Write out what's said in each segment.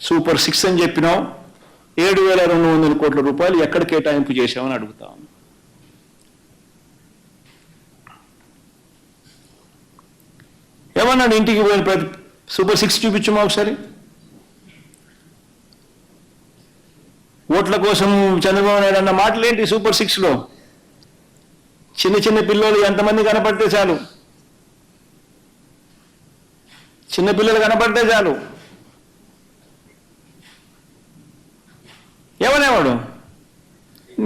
Super six అని చెప్పినావు ఏడు వేల రెండు వందల కోట్ల రూపాయలు ఎక్కడ కేటాయింపు చేశామని అడుగుతా ఏమన్నాడు ఇంటికి పోయిన ప్రతి సూపర్ సిక్స్ చూపించమా ఒకసారి? ఓట్ల కోసం చంద్రబాబు నాయుడు అన్న మాటలు ఏంటి సూపర్ సిక్స్లో? చిన్న చిన్న పిల్లలు ఎంతమంది కనపడితే చాలు? చిన్న పిల్లలు కనపడితే చాలు?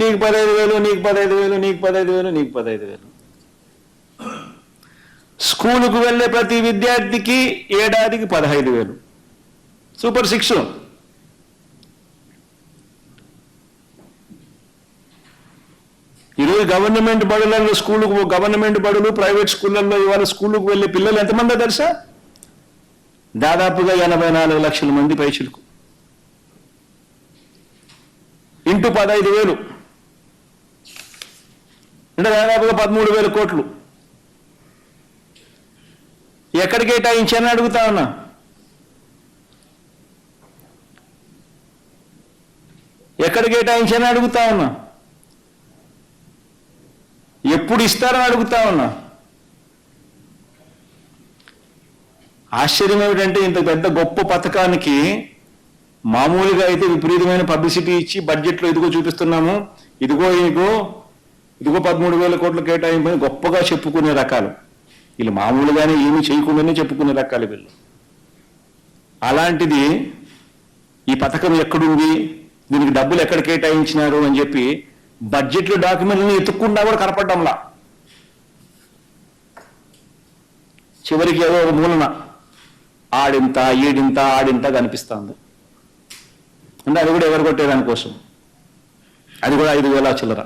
నీకు పదహైదు వేలు నీకు పదహైదు వేలు నీకు పదహైదు వేలు నీకు పదహైదు వేలు. స్కూలుకు వెళ్ళే ప్రతి విద్యార్థికి ఏడాదికి పదహైదు వేలు. Super six. ఈరోజు గవర్నమెంట్ బడులలో స్కూలుకు గవర్నమెంట్ బడులు ప్రైవేట్ స్కూళ్ళల్లో ఇవాళ స్కూలుకు వెళ్ళే పిల్లలు ఎంతమంది తెలుసా? దాదాపుగా ఎనభై నాలుగు లక్షల మంది పైచులకు. ఇంటూ పదహైదు వేలు. అంటే దాదాపుగా పదమూడు వేల కోట్లు. ఎక్కడ కేటాయించాలని అడుగుతా ఉన్నా. ఎక్కడ కేటాయించాలని అడుగుతా ఉన్నా. ఎప్పుడు ఇస్తారని అడుగుతా ఉన్నా. ఆశ్చర్యం ఏమిటంటే ఇంత పెద్ద గొప్ప పథకానికి మామూలుగా అయితే విపరీతమైన పబ్లిసిటీ ఇచ్చి బడ్జెట్లో ఇదిగో చూపిస్తున్నాము ఇదిగో ఇదిగో ఇదిగో పదమూడు వేల కోట్ల కేటాయింపని గొప్పగా చెప్పుకునే రకాలు. వీళ్ళు మామూలుగానే ఏమి చేయకుండానే చెప్పుకునే రకాలు వీళ్ళు. అలాంటిది ఈ పథకం ఎక్కడుంది? దీనికి డబ్బులు ఎక్కడ కేటాయించినారు అని చెప్పి బడ్జెట్లో డాక్యుమెంట్లను ఎత్తుక్కుండా కూడా కనపడ్డంలా. చివరికి ఏదో ఒక మూలన ఆడింత ఈడింత ఆడింత కనిపిస్తుంది. అంటే అది కూడా ఎవరు కొట్టేదాని కోసం అది కూడా ఐదు వేల చిల్లర.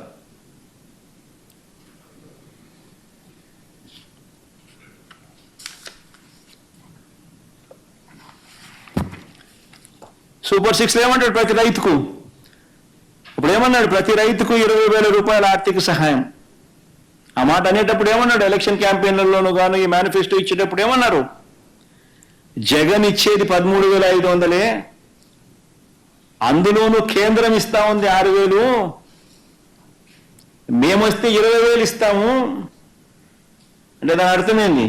సూపర్ సిక్స్ ఏమంటాడు ప్రతి రైతుకు? ఇప్పుడు ఏమన్నాడు? ప్రతి రైతుకు ఇరవై వేల రూపాయల ఆర్థిక సహాయం. ఆ మాట అనేటప్పుడు ఏమన్నాడు? ఎలక్షన్ క్యాంపెయిన్లలోనూ గాను ఈ మేనిఫెస్టో ఇచ్చేటప్పుడు ఏమన్నారు? జగన్ ఇచ్చేది పదమూడు వేల ఐదు వందలే. అందులోనూ కేంద్రం ఇస్తా ఉంది ఆరు వేలు. మేమొస్తే ఇరవై వేలు ఇస్తాము. అంటే దాని అర్థమేంది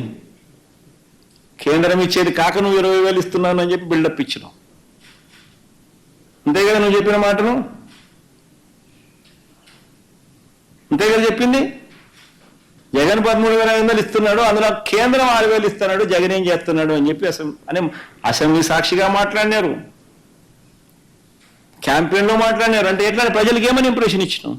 కేంద్రం ఇచ్చేది కాక నువ్వు ఇరవై వేలు ఇస్తున్నాను అని చెప్పి బిల్డప్ ఇచ్చినాం అంతే కదా నువ్వు చెప్పిన మాటను? అంతే కదా చెప్పింది? జగన్ పదమూడు వేల ఐదు వందలు ఇస్తున్నాడు అందులో కేంద్రం ఆరు వేలు ఇస్తున్నాడు జగన్ ఏం చేస్తున్నాడు అని చెప్పి అసెం అని అసెంబ్లీ సాక్షిగా మాట్లాడినారు. క్యాంపెయిన్లో మాట్లాడినారు. అంటే ఎట్లా? ప్రజలకు ఏమని ఇంప్రెషన్ ఇచ్చినాం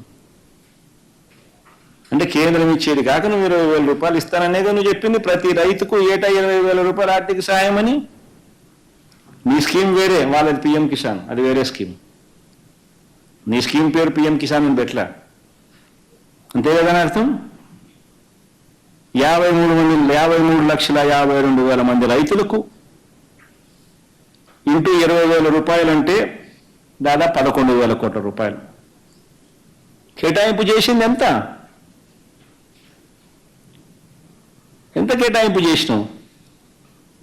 అంటే కేంద్రం ఇచ్చేది కాక నువ్వు ఇరవై వేల రూపాయలు ఇస్తాననేది నువ్వు చెప్పింది. ప్రతి రైతుకు ఏటా ఇరవై వేల రూపాయల ఆర్థిక సాయం అని నీ స్కీమ్ వేరే వాళ్ళది పిఎం కిసాన్ అది వేరే స్కీమ్. నీ స్కీమ్ పేరు పిఎం కిసాన్ అని పెట్లా అంతే కదా అర్థం? యాభై మూడు మంది యాభై మూడు లక్షల యాభై రెండు వేల మంది రైతులకు ఇంటూ ఇరవై వేల రూపాయలు అంటే దాదాపు పదకొండు వేల కోట్ల రూపాయలు. కేటాయింపు చేసింది ఎంత? ఎంత కేటాయింపు చేసినావు?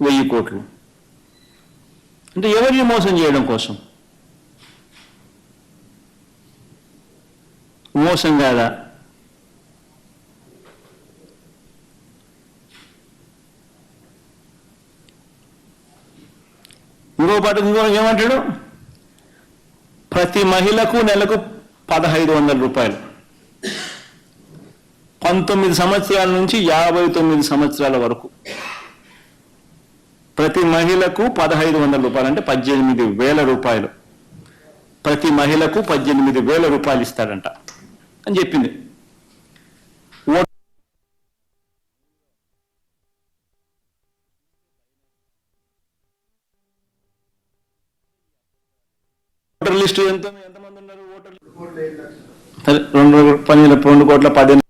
వెయ్యి కోట్లు. అంటే ఎవరిని మోసం చేయడం కోసం? మోసం కాదా? ఇంకో పాట ఇంకో ఏమంటాడు? ప్రతి మహిళకు నెలకు పదహైదు వందల రూపాయలు. పంతొమ్మిది సంవత్సరాల నుంచి యాభై తొమ్మిది సంవత్సరాల వరకు. ప్రతి మహిళకు పదహైదు వందల రూపాయలు అంటే పద్దెనిమిది వేల రూపాయలు. ప్రతి మహిళకు పద్దెనిమిది వేల రూపాయలు ఇస్తాడంట. అని చెప్పింది. ఓటర్ లిస్టు ఎంత ఎంతమంది ఉన్నారు ఓటర్ సరే, రెండు పన్నెండు రెండు కోట్ల పదిహేను